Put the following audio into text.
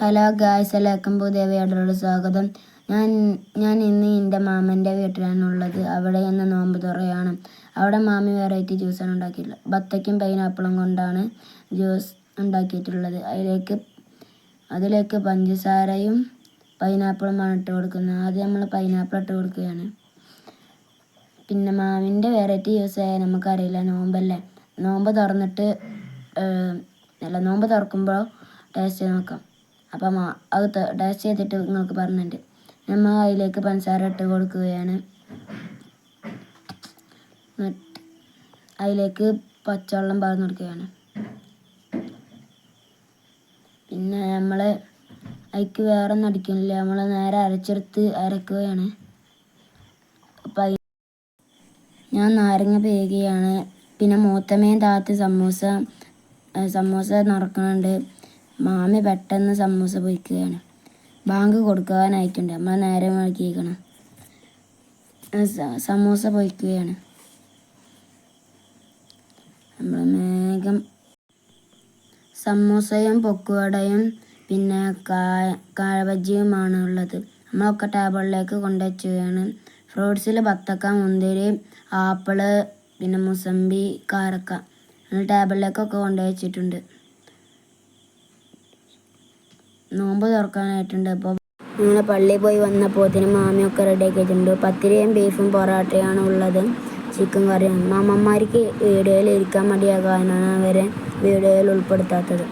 Hello guys എല്ലാവർക്കും പുതിയ സ്വാഗതം. ഞാൻ ഞാൻ ഇന്ന് എന്റെ മാമന്റെ വീട്ടിലാണ് ഉള്ളത് അവിടെ എന്ന നോമ്പ് തുറയാണ്. അവിടെ മാമി വെറൈറ്റി ജ്യൂസാണ് ഉണ്ടാക്കിയിട്ടുള്ളത്. ബത്തയ്ക്കും പൈനാപ്പിളും കൊണ്ടാണ് ജ്യൂസ് ഉണ്ടാക്കിയിട്ടുള്ളത്. അതിലേക്ക് അതിലേക്ക് പഞ്ചസാരയും പൈനാപ്പിളുമാണ് ഇട്ട് കൊടുക്കുന്നത്. ആദ്യം നമ്മൾ പൈനാപ്പിൾ ഇട്ട് കൊടുക്കുകയാണ്. പിന്നെ മാമിന്റെ വെറൈറ്റി ജ്യൂസ് നമുക്കറിയില്ല നോമ്പല്ലേ? നോമ്പ് തുറന്നിട്ട് അല്ല നോമ്പ് തുറക്കുമ്പോൾ ടേസ്റ്റ് നോക്കാം. അപ്പം അത് ടേസ്റ്റ് ചെയ്തിട്ട് നിങ്ങൾക്ക് പറഞ്ഞിട്ടുണ്ട്. നമ്മൾ അതിലേക്ക് പഞ്ചസാര ഇട്ട് കൊടുക്കുകയാണ്. അതിലേക്ക് പച്ചവെള്ളം പറഞ്ഞു കൊടുക്കുകയാണ്. പിന്നെ നമ്മൾ അതിക്ക് വേറെ ഒന്നും അടിക്കുന്നില്ല. നമ്മൾ നേരെ അരച്ചെടുത്ത് അരക്കുകയാണ്. അപ്പം ഞാൻ നാരങ്ങ പേകുകയാണ് പിന്നെ മൂത്തമ്മയും താത്ത് സമൂസ സമൂസ നടക്കുന്നുണ്ട് മാമി പെട്ടെന്ന് സമൂസ പൊയ്ക്കുകയാണ് ബാങ്ക് കൊടുക്കാനായിട്ടുണ്ട്. നമ്മൾ നേരെ നോക്കിയിരിക്കണം സമൂസ പൊയ്ക്കുകയാണ് നമ്മൾ വേഗം സമൂസയും പൊക്കുവടയും പിന്നെ കായ കാഴബജിയുമാണ് ഉള്ളത്. നമ്മളൊക്കെ ടേബിളിലേക്ക് കൊണ്ടുവച്ചുകയാണ് ഫ്രൂട്ട്സിൽ ബത്തക്ക മുന്തിരി ആപ്പിൾ പിന്നെ മുസമ്പി കാരക്ക. ടേബിളിലേക്കൊക്കെ കൊണ്ടുവച്ചിട്ടുണ്ട്. നോമ്പ് തുറക്കാനായിട്ടുണ്ട്. അപ്പോൾ ഞങ്ങൾ പള്ളിയിൽ പോയി വന്നപ്പോത്തിന് മാമിയൊക്കെ റെഡിയാക്കി വെച്ചിട്ടുണ്ട് പത്തിരിയും ബീഫും പൊറോട്ടയാണ് ഉള്ളത്. ചിക്കൻ കറിയും മാമന്മാർക്ക് വീഡിയോയിൽ ഇരിക്കാൻ മടിയാകാനാണ് അവരെ വീഡിയോയിൽ ഉൾപ്പെടുത്താത്തത്.